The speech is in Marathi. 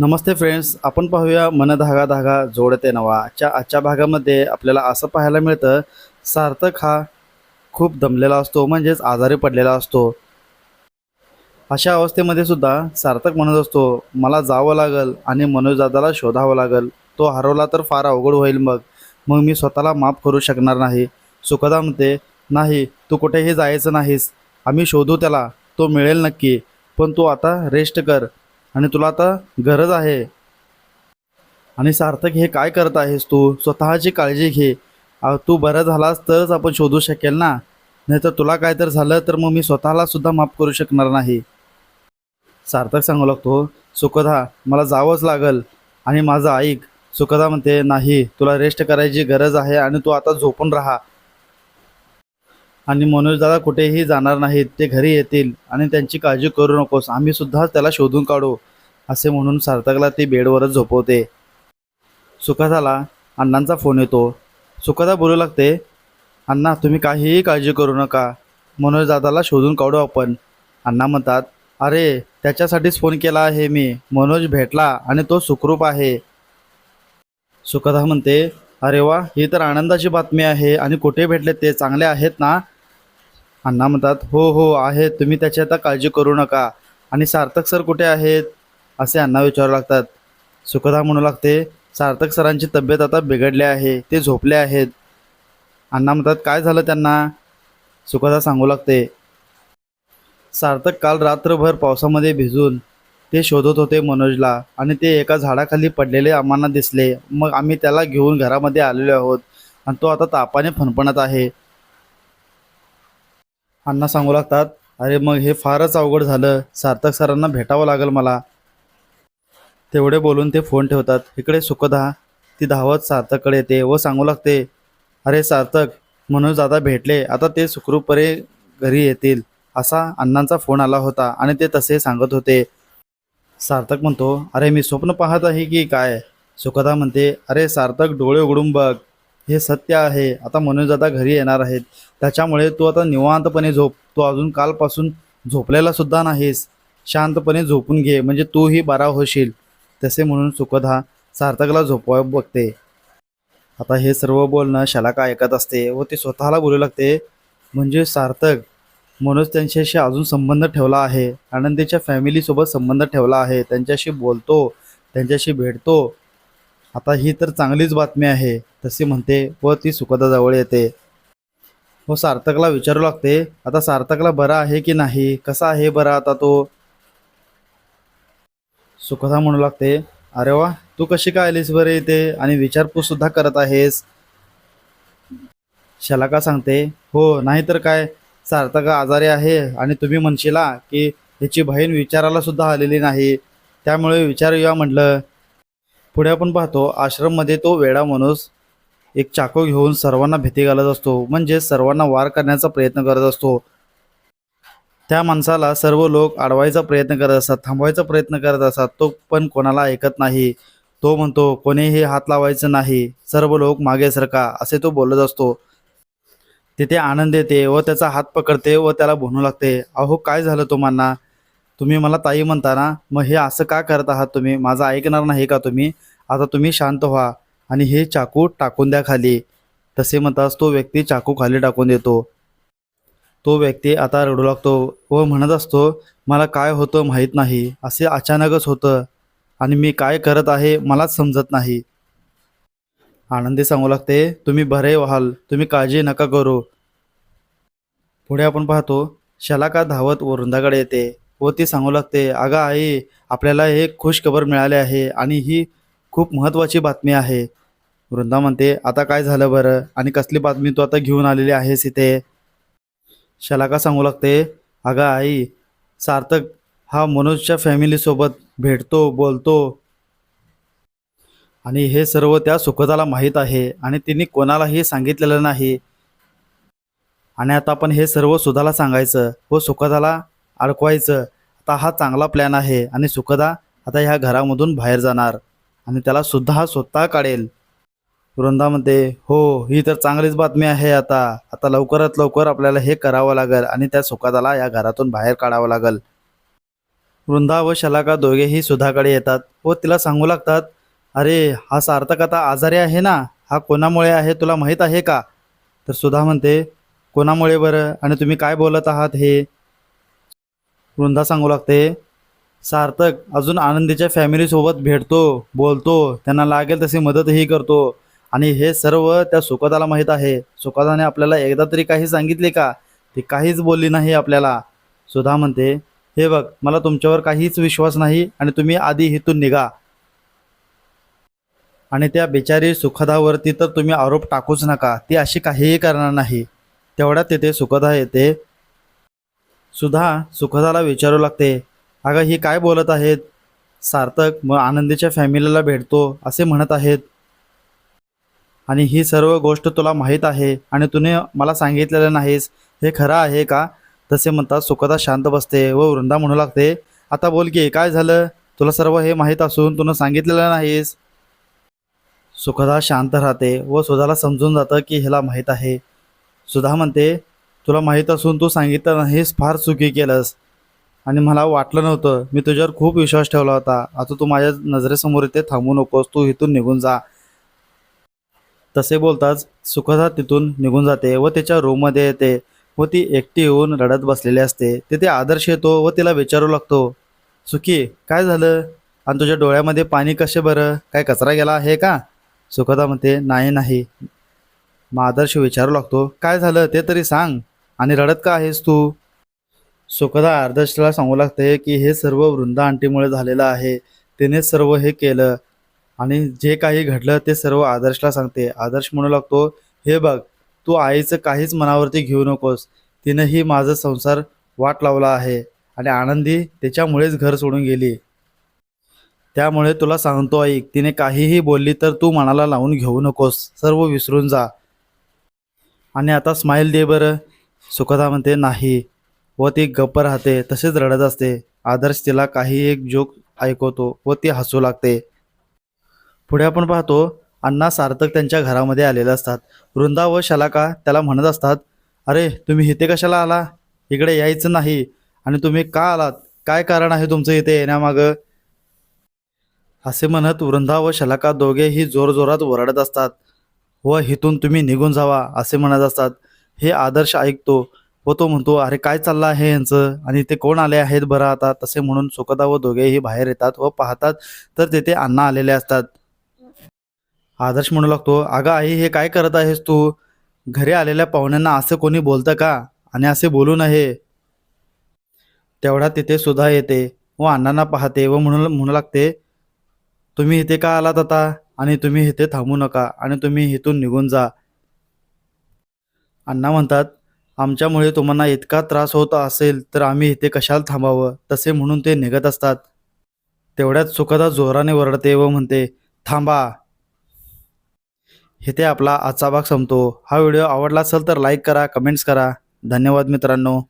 नमस्ते फ्रेंड्स आपण पाहूया मन धागा धागा जोडते नवाच्या आजच्या भागामध्ये आपल्याला असं पाहायला मिळतं सार्थक हा खूप दमलेला असतो म्हणजेच आजारी पडलेला असतो. अशा अवस्थेमध्ये सुद्धा सार्थक म्हणत असतो मला जावं लागल आणि मनोजदादाला शोधावं लागल. तो हरवला तर फार अवघड होईल मग. मग मी स्वतःला माफ करू शकणार नाही. सुखदा म्हणते नाही तू कुठेही जायचं नाहीस. आम्ही शोधू त्याला. तो मिळेल नक्की. पण तू आता रेस्ट कर. आणि तुला आता गरज आहे. आणि सार्थक हे काय करत आहेस तू? स्वतःची काळजी घे. तू बरं झालास तरच आपण शोधू शकेल ना? नाहीतर तुला काय तर झालं तर मग मी स्वतःला सुद्धा माफ करू शकणार नाही. सार्थक सांगू लागतो सुखदा मला जावंच लागल. आणि माझं ऐक सुखदा म्हणते नाही तुला रेस्ट करायची गरज आहे आणि तू आता झोपून राहा. आणि मनोजदादा कुठेही जाणार नाहीत ते घरी येतील आणि त्यांची काळजी करू नकोस आम्ही सुद्धा त्याला शोधून काढू असे म्हणून सार्थकला ती बेडवरच झोपवते. सुखदाला अण्णांचा फोन येतो. सुखदा बोलू लागते अण्णा तुम्ही काहीही काळजी करू नका मनोजदादाला शोधून काढू आपण. अण्णा म्हणतात अरे त्याच्यासाठीच फोन केला आहे मी मनोज भेटला आणि तो सुखरूप आहे. सुखदा म्हणते अरे वा ही तर आनंदाची बातमी आहे आणि कुठे भेटले ते चांगले आहेत ना? अण्णा म्हणतात हो हो आहेत. तुम्ही त्याची आता काळजी करू नका. आणि सार्थक सर कुठे आहेत? असे अण्णा विचारू लागतात. सुखदा म्हणू लागते. सार्थक सरांची तब्येत आता बिघडली आहे. ते झोपले आहेत. अण्णा म्हणतात काय झालं त्यांना? सुखदा सांगू लागते. सार्थक काल रात्रभर पावसामध्ये भिजून ते शोधत होते मनोजला आणि ते एका झाडाखाली पडलेले आम्हाला दिसले. मग आम्ही त्याला घेऊन घरामध्ये आलेलो आहोत आणि तो आता तापाने फणफणत आहे. अण्णा सांगू लागतात अरे मग हे फारच अवघड झालं. सार्थक सरांना भेटावं लागेल मला. तेवढे बोलून ते फोन ठेवतात. इकडे सुखदा ती धावत सार्थककडे येते व सांगू लागते अरे सार्थक मनोज दादा भेटले. आता ते सुखरूपरे घरी येतील. असा अण्णांचा फोन आला होता आणि ते तसे सांगत होते. सार्थक म्हणतो अरे मी स्वप्न पाहत आहे की काय? सुखदा म्हणते अरे सार्थक डोळे उघडून बघ. हे सत्य आहे. आता मनोज आता घरी येणार आहेत. त्याच्यामुळे तू आता निवांतपणे झोप. तू अजून कालपासून झोपलेला सुद्धा नाहीस. शांतपणे झोपून घे. म्हणजे तूही बरा होशील. तसे म्हणून सुखदा सार्थकला झोपवा बघते. आता हे सर्व बोलणं शलाका ऐकत असते व ती स्वतःला बोलू लागते. म्हणजे सार्थक. मनोज त्यांच्याशी अजून संबंध ठेवला आहे. आनंदीच्या फॅमिलीसोबत संबंध ठेवला आहे. त्यांच्याशी बोलतो. त्यांच्याशी भेटतो. आता ही तर चांगलीच बातमी आहे तशी म्हणते व ती सुखदाजवळ येते. व सार्थकला विचारू लागते आता सार्थकला बरा आहे की नाही कसा आहे बरा आता तो? सुखदा म्हणू लागते अरे वा तू कशी काय आलीस बरे इथे आणि विचारपूस सुद्धा करत आहेस? शलाका सांगते? हो नाही तर काय सार्थक आजारी आहे आणि तुम्ही म्हणशीला की ह्याची बहीण विचारायला सुद्धा आलेली नाही त्यामुळे विचारूया म्हटलं पुढे आपण पाहतो आश्रममध्ये तो वेडा माणूस एक चाकू घेऊन सर्वांना भीती घालत असतो. म्हणजे सर्वांना वार करण्याचा प्रयत्न करत असतो. त्या माणसाला सर्व लोक अडवायचा प्रयत्न करत असतात थांबवायचा प्रयत्न करत असतात. तो पण कोणाला ऐकत नाही. तो म्हणतो कोणीही हात लावायचं नाही. सर्व लोक मागे सरका असे तो बोलत असतो. तिथे आनंद येते व त्याचा हात पकडते व त्याला म्हणू लागते. अहो काय झालं तुम्हाला? तुम्ही मला ताई म्हणता ना मग हे असं का करत आहात तुम्ही? माझं ऐकणार नाही का तुम्ही? आता तुम्ही शांत व्हा आणि हे चाकू टाकून द्या खाली. तसे म्हणताच तो व्यक्ती चाकू खाली टाकून देतो. तो व्यक्ती आता रडू लागतो व म्हणत असतो मला काय होतं माहीत नाही. असे अचानकच होतं. आणि मी काय करत आहे मलाच समजत नाही. आनंदी सांगू लागते तुम्ही बरे व्हाल. तुम्ही काळजी नका करू. पुढे आपण पाहतो शलाका धावत वरुंदाकडे येते. व ती सांगू लागते अगं आई आपल्याला हे खुश खबर मिळाले आहे आणि ही खूप महत्त्वाची बातमी आहे. वृंदा म्हणते आता काय झालं बरं? आणि कसली बातमी तू आता घेऊन आलेली आहेस इथे? शलाका सांगू लागते अगं आई सार्थक हा मनोजच्या फॅमिलीसोबत भेटतो बोलतो. आणि हे सर्व त्या सुखदाला माहीत आहे आणि तिने कोणालाही सांगितलेलं नाही. आणि आता आपण हे सर्व सुधाला सांगायचं व सुखदाला अडकवायचं आता हा चांगला प्लॅन आहे आणि सुखदा आता ह्या घरामधून बाहेर जाणार आणि त्याला सुद्धा हा स्वतः काढेल. वृंदा म्हणते हो ही तर चांगलीच बातमी आहे आता. आता लवकरात लवकर आपल्याला हे करावं लागेल आणि त्या सुखदाला या घरातून बाहेर काढावं लागेल. वृंदा व शलाका दोघेही सुधाकडे येतात. व तिला सांगू लागतात अरे हा सार्थक आता आजारी आहे ना? हा कोणामुळे आहे तुला माहीत आहे का? तर सुधा म्हणते कोणामुळे बरं? आणि तुम्ही काय बोलत आहात हे? वृंदा सांगू लागते सार्थक अजून आनंदीच्या फॅमिलीसोबत भेटतो बोलतो त्यांना लागेल तशी मदतही करतो. आणि हे सर्व त्या सुखदाला माहीत आहे. सुखदाने आपल्याला एकदा तरी काही सांगितले का? ती काहीच बोलली नाही आपल्याला. सुधा म्हणते हे बघ मला तुमच्यावर काहीच विश्वास नाही आणि तुम्ही आधी इथून निघा. आणि त्या बिचारी सुखदावरती तर तुम्ही आरोप टाकूच नका. ती अशी काहीही करणार नाही. तेवढ्यात तिथे सुखदा येते. सुधा सुखदाला विचारू लागते अगं ही काय बोलत आहेत? सार्थक मग आनंदीच्या फॅमिलीला भेटतो असे म्हणत आहेत. आणि ही सर्व गोष्ट तुला माहीत आहे आणि तुने मला सांगितलेलं नाहीस. हे खरं आहे का? तसे म्हणतात सुखदा शांत बसते व वृंदा म्हणू लागते आता बोल की काय झालं? तुला सर्व हे माहीत असून तुनं सांगितलेलं नाहीस? सुखदा शांत राहते व सुधाला समजून जातं की ह्याला माहीत आहे. सुधा म्हणते तुला माहीत असून तू सांगितलं नाहीस फार चुकी केलंस. आणि मला वाटलं नव्हतं. मी तुझ्यावर खूप विश्वास ठेवला होता. आता तू माझ्या नजरेसमोर इथे थांबू नकोस. तू इथून निघून जा. तसे बोलताच सुखदा तिथून निघून जाते व त्याच्या रूममध्ये येते व ती एकटी येऊन रडत बसलेली असते. तिथे आदर्श येतो व तिला विचारू लागतो सुखी काय झालं? आणि तुझ्या डोळ्यामध्ये पाणी कसे बरं? काय कचरा गेला? आहे का? सुखदा म्हणते नाही नाही. मग आदर्श विचारू लागतो काय झालं? ते तरी सांग. आणि रडत का आहेस तू? सुखदा आदर्शला सांगू लागते की हे सर्व वृंदा आंटीमुळे झालेलं आहे. तिनेच सर्व हे केलं. आणि जे काही घडलं ते सर्व आदर्शला सांगते. आदर्श म्हणू लागतो हे बघ तू आईचं काहीच मनावरती घेऊ नकोस. तिनंही माझा संसार वाट लावला आहे. आणि आनंदी त्याच्यामुळेच घर सोडून गेली. त्यामुळे तुला सांगतो ऐक तिने काहीही बोलली तर तू मनाला लावून घेऊ नकोस. सर्व विसरून जा. आणि आता स्माईल दे बरं. सुखदा म्हणते नाही. व ती गप्प राहते तसेच रडत असते. आदर्श तिला काही एक जोक ऐकवतो व ती हसू लागते. पुढे आपण पाहतो अण्णा सार्थक त्यांच्या घरामध्ये आलेले असतात. वृंदा व शलाका त्याला म्हणत असतात अरे तुम्ही इथे कशाला आला? इकडे यायचं नाही. आणि तुम्ही का आलात? काय कारण आहे तुमचं इथे येण्यामागं? असे म्हणत वृंदा व शलाका दोघेही जोरजोरात ओरडत असतात. व इथून तुम्ही निघून जावा असे म्हणत असतात. हे आदर्श ऐकतो. व तो म्हणतो अरे काय चाललं आहे यांचं? आणि ते कोण आले आहेत बरं आता? तसे म्हणून सुखदा व दोघेही बाहेर येतात व पाहतात तर तिथे अण्णा आलेले असतात. आदर्श म्हणू लागतो अगं आई हे काय करत आहेस तू? घरी आलेल्या पाहुण्यांना असं कोणी बोलतं का? आणि असे बोलू नये. तेवढा तिथे सुद्धा येते व अण्णांना पाहते व म्हणू म्हणू लागते तुम्ही इथे का आलात आता? आणि तुम्ही इथे थांबू नका. आणि तुम्ही इथून निघून जा. अण्णा म्हणतात आमच्यामुळे तुम्हाला इतका त्रास होत असेल तर आम्ही इथे कशाला थांबावं? तसे म्हणून ते निघत असतात. तेवढ्यात सुखदा जोराने ओरडते व म्हणते थांबा. इथे आपला आजचा भाग संपतो. हा व्हिडिओ आवडला असेल तर लाईक करा कमेंट्स करा. धन्यवाद मित्रांनो.